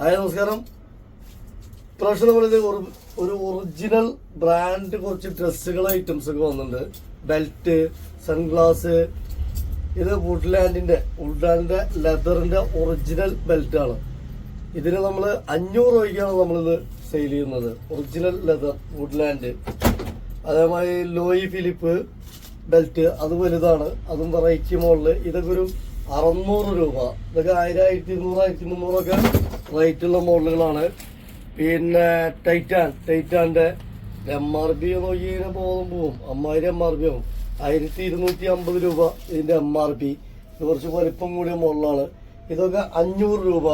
Hi നമസ്കാരം. ഇപ്രാവശ്യം നമ്മളിത് ഒരു- ഒരു ഒറിജിനൽ ബ്രാൻഡ് കുറച്ച് ഡ്രസ്സുകൾ ഐറ്റംസ് ഒക്കെ വന്നിട്ടുണ്ട്. ബെൽറ്റ് സൺഗ്ലാസ് ഇത് വുഡ്ലാൻഡിന്റെ വുഡ്ലാൻഡിന്റെ ലെതറിന്റെ ഒറിജിനൽ ബെൽറ്റ് ആണ്. ഇതിന് നമ്മൾ അഞ്ഞൂറ് രൂപയ്ക്കാണ് നമ്മളിത് സെയിൽ ചെയ്യുന്നത്. ഒറിജിനൽ ലെതർ വുഡ്ലാൻഡ് അതേമാതിരി ലോയി ഫിലിപ്പ് ബെൽറ്റ് അത് വലുതാണ്. അതും വെറൈറ്റി മോളിൽ ഇതൊക്കെ ഒരു അറുന്നൂറ് രൂപ. ഇതൊക്കെ ആയിരം ആയിരത്തി ഇരുന്നൂറ് ആയിരത്തി മുന്നൂറൊക്കെ റേറ്റുള്ള മോഡലുകളാണ്. പിന്നെ ടൈറ്റാൻ ടൈറ്റാന്റെ എം ആർ പി നോക്കി പോകും പോവും അമ്മായിരം എം ആർ പി ആവും. ആയിരത്തി ഇരുന്നൂറ്റി അമ്പത് രൂപ ഇതിന്റെ എം ആർ പി ഇത് കുറച്ച് വലിപ്പം കൂടിയ മോഡലാണ്. ഇതൊക്കെ അഞ്ഞൂറ് രൂപ.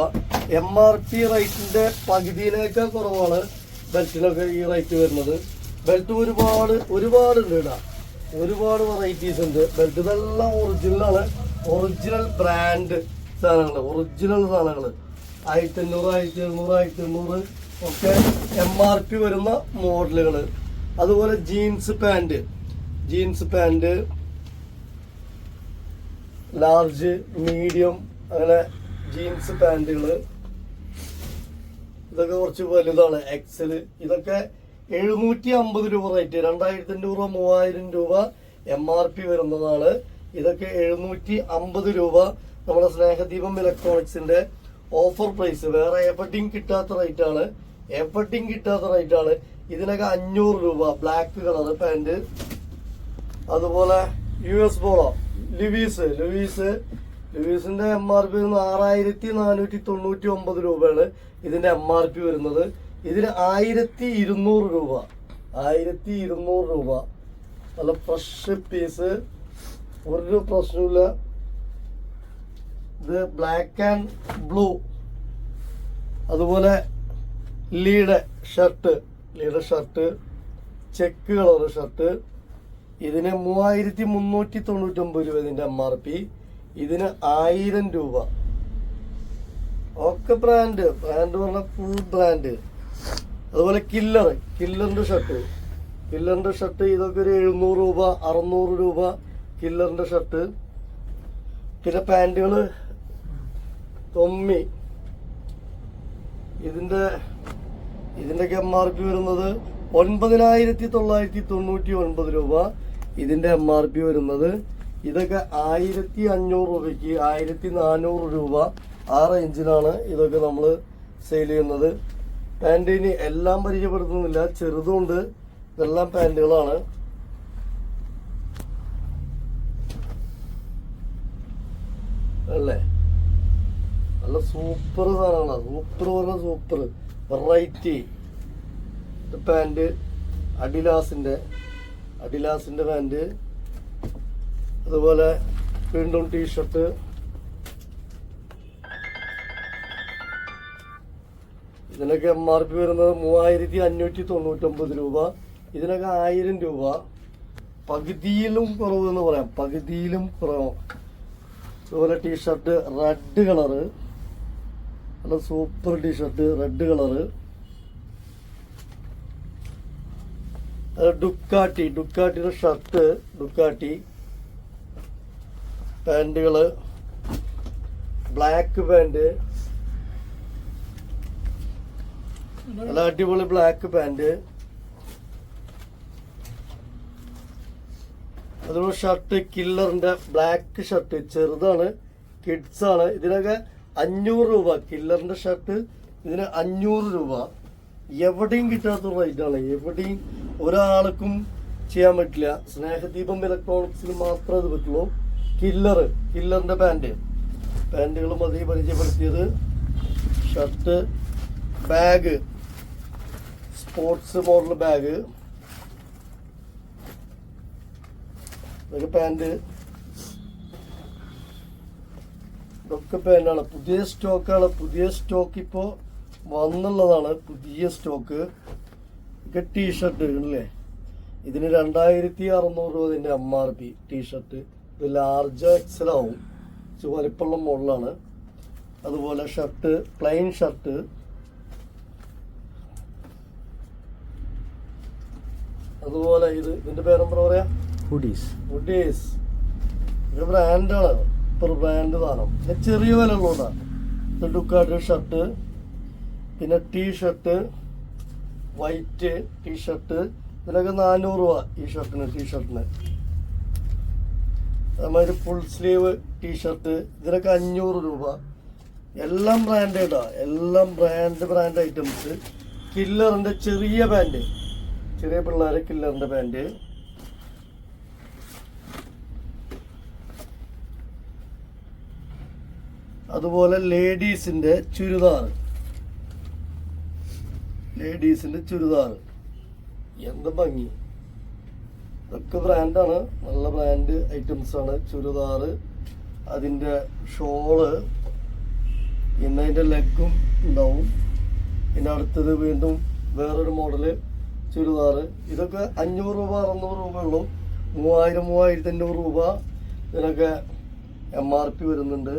എം ആർ പി റേറ്റിന്റെ പകുതിയിലേക്കാൾ കുറവാണ് ബെൽറ്റിനൊക്കെ ഈ റേറ്റ് വരുന്നത്. ബെൽറ്റ് ഒരുപാട് ഒരുപാട് ഉണ്ട് ഇടാ ഒരുപാട് വെറൈറ്റീസ് ഉണ്ട്. ബെൽറ്റ് ഇതെല്ലാം ഒറിജിനലാണ് ഒറിജിനൽ ബ്രാൻഡ് സാധനങ്ങൾ ഒറിജിനൽ സാധനങ്ങൾ ആയിരത്തി അഞ്ഞൂറ് ആയിരത്തി എഴുന്നൂറ് ആയിരത്തി എണ്ണൂറ് ഒക്കെ എം ആർ പി വരുന്ന മോഡലുകൾ അതുപോലെ jeans pant jeans pant large medium അങ്ങനെ ജീൻസ് പാന്റുകൾ ഇതൊക്കെ കുറച്ച് വലുതാണ് എക്സൽ ഇതൊക്കെ എഴുന്നൂറ്റി അമ്പത് രൂപ റേറ്റ് രണ്ടായിരത്തി അഞ്ഞൂറ് മൂവായിരം രൂപ എം ആർ പി വരുന്നതാണ്. ഇതൊക്കെ എഴുന്നൂറ്റി അമ്പത് രൂപ നമ്മുടെ സ്നേഹദീപം ഇലക്ട്രോണിക്സിന്റെ ഓഫർ പ്രൈസ് വേറെ എവിടെയും കിട്ടാത്ത റേറ്റ് ആണ്. എവിടെയും കിട്ടാത്ത റേറ്റ് ആണ്. ഇതിനൊക്കെ അഞ്ഞൂറ് രൂപ ബ്ലാക്ക് കളർ പാന്റ് അതുപോലെ U S Polo Levi's Levi's ലിവീസിന്റെ M R P ആറായിരത്തി നാനൂറ്റി തൊണ്ണൂറ്റി ഒമ്പത് രൂപയാണ് ഇതിന്റെ എം ആർ പി വരുന്നത്. ഇതിന് ആയിരത്തി ഇരുന്നൂറ് രൂപ ആയിരത്തി ഇരുന്നൂറ് രൂപ. നല്ല ഫ്രഷ് പീസ് ഒരു പ്രശ്നമില്ല ഇത് ബ്ലാക്ക് ആൻഡ് ബ്ലൂ അതുപോലെ ലീഡ് ഷർട്ട് ലീഡ് ഷർട്ട് ചെക്ക് കളർ ഷർട്ട് ഇതിന് മൂവായിരത്തി മുന്നൂറ്റി തൊണ്ണൂറ്റൊമ്പത് രൂപ ഇതിന്റെ എം ആർ പി ഇതിന് ആയിരം രൂപ. ഒക്കെ ബ്രാൻഡ് ബ്രാൻഡ് പറഞ്ഞ ഫുൾ ബ്രാൻഡ് അതുപോലെ കില്ലർ കില്ലറിന്റെ ഷർട്ട് കില്ലറിന്റെ ഷർട്ട് ഇതൊക്കെ ഒരു എഴുന്നൂറ് രൂപ അറുന്നൂറ് രൂപ കില്ലറിന്റെ ഷർട്ട് പിന്നെ പാന്റുകൾ തൊമ്മി. ഇതിന്റെ ഇതിന്റെയൊക്കെ എം ആർ പി വരുന്നത് ഒൻപതിനായിരത്തി തൊള്ളായിരത്തി തൊണ്ണൂറ്റി ഒൻപത് രൂപ. ഇതിന്റെ എം ആർ പി വരുന്നത് ഇതൊക്കെ ആയിരത്തി അഞ്ഞൂറ് രൂപയ്ക്ക് ആയിരത്തി നാനൂറ് രൂപ ആ റേഞ്ചിലാണ് ഇതൊക്കെ നമ്മൾ സെയിൽ ചെയ്യുന്നത്. പാന്റിന് എല്ലാം പരിചയപ്പെടുത്തുന്നില്ല. ചെറുതുണ്ട്. ഇതെല്ലാം പാന്റുകളാണ് അല്ലേ? നല്ല സൂപ്പർ സാധനങ്ങളാണ് സൂപ്പർ പറഞ്ഞ സൂപ്പർ. വെറൈറ്റി പാന്റ് അഡിലാസിന്റെ അഡിലാസിന്റെ പാന്റ് അതുപോലെ വീണ്ടും ടീഷർട്ട് ഇതിനൊക്കെ എം ആർ പി വരുന്നത് മൂവായിരത്തി അഞ്ഞൂറ്റി തൊണ്ണൂറ്റൊമ്പത് രൂപ. ഇതിനൊക്കെ ആയിരം രൂപ. പകുതിയിലും കുറവ് എന്ന് പറയാം. പകുതിയിലും കുറവ്. അതുപോലെ ടീഷർട്ട് റെഡ് കളറ് നല്ല super T shirt red colour. Ducati ഡുക്കാട്ടിയുടെ shirt Ducati പാന്റുകൾ. ബ്ലാക്ക് പാന്റ് നല്ല അടിപൊളി ബ്ലാക്ക് പാന്റ് അതുപോലെ ഷർട്ട് കില്ലറിന്റെ ബ്ലാക്ക് ഷർട്ട് ചെറുതാണ് കിഡ്സ് ആണ്. ഇതിനൊക്കെ അഞ്ഞൂറ് രൂപ. കില്ലറിന്റെ ഷർട്ട് ഇതിന് അഞ്ഞൂറ് രൂപ. എവിടെയും കിട്ടാത്ത റേറ്റാണ് എവിടെയും ഒരാൾക്കും ചെയ്യാൻ പറ്റില്ല. സ്നേഹദീപം ഇലക്ട്രോണിക്സിൽ മാത്രമേ ഇത് പറ്റുള്ളൂ. കില്ലർ കില്ലറിന്റെ പാന്റ് പാന്റുകളും അതേ പരിചയപ്പെടുത്തിയത്. Shirt bag sports model bag pant ഇതൊക്കെ എന്നാണ്? പുതിയ സ്റ്റോക്കാണ്. പുതിയ സ്റ്റോക്ക് ഇപ്പോൾ വന്നുള്ളതാണ്. പുതിയ സ്റ്റോക്ക്. ഇതൊക്കെ ടീഷർട്ട് അല്ലേ ഇതിന് രണ്ടായിരത്തി അറുന്നൂറ് രൂപ ഇതിന്റെ M R P T shirt ഇത് ലാർജ് എക്സൽ ആവും. മുകളിലാണ് വലിപ്പമുള്ള മോഡലാണ്. അതുപോലെ ഷർട്ട് പ്ലെയിൻ ഷർട്ട് അതുപോലെ ഇത് ഇതിന്റെ പേരെന്താ പറയാ? ഹുഡീസ് ഹുഡീസ് ഇത് ബ്രാൻഡാണ് സൂപ്പർ ബ്രാൻഡ് സാധനം. ചെറിയ വില ഉള്ളതാണ് ഡുക്കാട്ട് ഷർട്ട് പിന്നെ T shirt white T shirt ഇതിനൊക്കെ നാനൂറ് രൂപ ഈ ഷർട്ടിന് ടീ ഷർട്ടിന് അതേമാതിരി ഫുൾ സ്ലീവ് ടീ ഷർട്ട് ഇതിനൊക്കെ അഞ്ഞൂറ് രൂപ. എല്ലാം ബ്രാൻഡേഡാ എല്ലാം ബ്രാൻഡ് ബ്രാൻഡ് ഐറ്റംസ് കില്ലറിന്റെ ചെറിയ പാന്റ് ചെറിയ പിള്ളേരെ കില്ലറിന്റെ പാന്റ് അതുപോലെ ലേഡീസിന്റെ ചുരിദാർ. ലേഡീസിന്റെ ചുരിദാർ. എന്ത് ഭംഗി. ഇതൊക്കെ ബ്രാൻഡാണ്. നല്ല ബ്രാൻഡ് ഐറ്റംസ് ആണ് ചുരിദാർ അതിന്റെ ഷോൾ പിന്നെ അതിന്റെ ലെഗും ഉണ്ടാവും. പിന്നെ അടുത്തത് വീണ്ടും വേറൊരു മോഡൽ ചുരിദാർ. ഇതൊക്കെ അഞ്ഞൂറ് രൂപ അറുന്നൂറ് രൂപ ഉള്ളൂ. മൂവായിരം മൂവായിരത്തി അഞ്ഞൂറ് രൂപ. ഇതിനൊക്കെ എം ആർ പി വരുന്നുണ്ട്.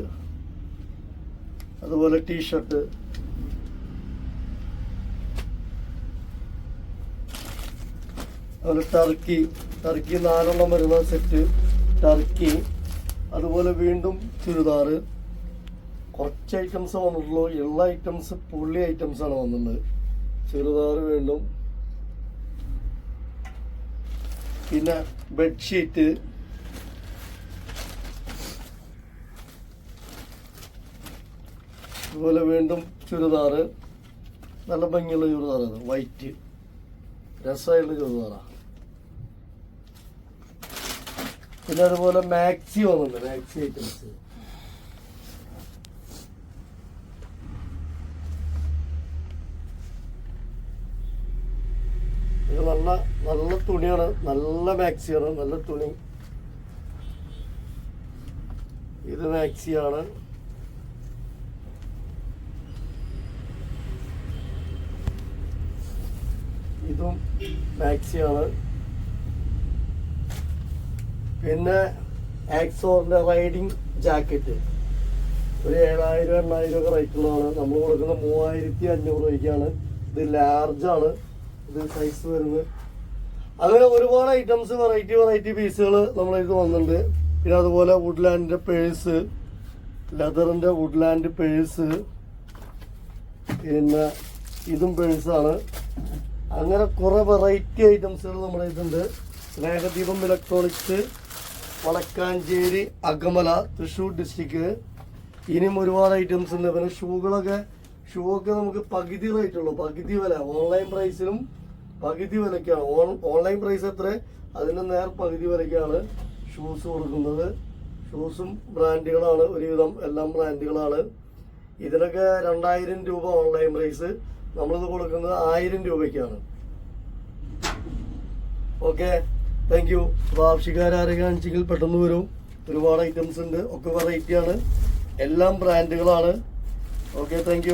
അതുപോലെ ടീഷർട്ട്. അതുപോലെ ടർക്കി. ടർക്കി നാലെണ്ണം വരുന്ന സെറ്റ് ടർക്കി. അതുപോലെ വീണ്ടും ചുരിദാർ. കുറച്ച് ഐറ്റംസ് വന്നിട്ടുള്ളൂ. എല്ലാ ഐറ്റംസ് പുള്ളി ഐറ്റംസ് ആണ് വന്നിട്ടുള്ളത് ചുരിദാർ വീണ്ടും. പിന്നെ ബെഡ്ഷീറ്റ്. അതുപോലെ വീണ്ടും ചുരിദാറ്. നല്ല ഭംഗിയുള്ള ചുരിദാറാണ് വൈറ്റ് രസമായിട്ടുള്ള ചുരിദാറാണ് പിന്നെ അതുപോലെ മാക്സി വന്നുണ്ട് മാക്സി ഐറ്റംസ് ഇത് നല്ല നല്ല തുണിയാണ്. നല്ല മാക്സിയാണ് നല്ല തുണി. ഇത് മാക്സിയാണ് ഇതും മാക്സിയാണ്. പിന്നെ ആക്സോറിന്റെ റൈഡിങ് ജാക്കറ്റ്. ഒരു ഏഴായിരം എണ്ണായിരം ഒക്കെ റേറ്റ് ഉള്ളതാണ്. നമ്മൾ കൊടുക്കുന്ന മൂവായിരത്തി അഞ്ഞൂറ് രൂപയ്ക്കാണ്. ഇത് ലാർജാണ് ഇത് സൈസ് വരുന്നത്. അങ്ങനെ ഒരുപാട് ഐറ്റംസ് വെറൈറ്റി വെറൈറ്റി പീസുകൾ ഇത് വന്നിട്ടുണ്ട്. പിന്നെ അതുപോലെ വുഡ്ലാൻഡിന്റെ പേഴ്സ് ലെതറിന്റെ വുഡ്ലാൻഡ് പേഴ്സ് പിന്നെ ഇതും പേഴ്സാണ് അങ്ങനെ കുറെ വെറൈറ്റി ഐറ്റംസുകൾ നമ്മുടെ ഇതുണ്ട്. സ്നേഹദീപം ഇലക്ട്രോണിക്സ് വടക്കാഞ്ചേരി അകമല തൃശ്ശൂർ ഡിസ്ട്രിക്ട് ഇനിയും ഒരുപാട് ഐറ്റംസ് ഉണ്ട്. പിന്നെ ഷൂകളൊക്കെ ഷൂ ഒക്കെ നമുക്ക് പകുതി റേറ്റ് ഉള്ളൂ. പകുതി വില. ഓൺലൈൻ പ്രൈസിലും പകുതി വിലയ്ക്കാണ്. ഓൺ- ഓൺലൈൻ പ്രൈസ് എത്ര? അതിന്റെ നേർ പകുതി വിലക്കാണ് ഷൂസ് കൊടുക്കുന്നത്. ഷൂസും ബ്രാൻഡുകളാണ് ഒരുവിധം. എല്ലാം ബ്രാൻഡുകളാണ് ഇതിനൊക്കെ രണ്ടായിരം രൂപ ഓൺലൈൻ പ്രൈസ് നമ്മളിത് കൊടുക്കുന്നത് ആയിരം രൂപയ്ക്കാണ്. ഓക്കെ താങ്ക് യു ആവശ്യക്കാരെങ്കിൽ പെട്ടെന്ന് വരും. ഒരുപാട് ഐറ്റംസ് ഉണ്ട്. ഒക്കെ വെറൈറ്റിയാണ് എല്ലാം ബ്രാൻഡുകളാണ് ഓക്കെ താങ്ക്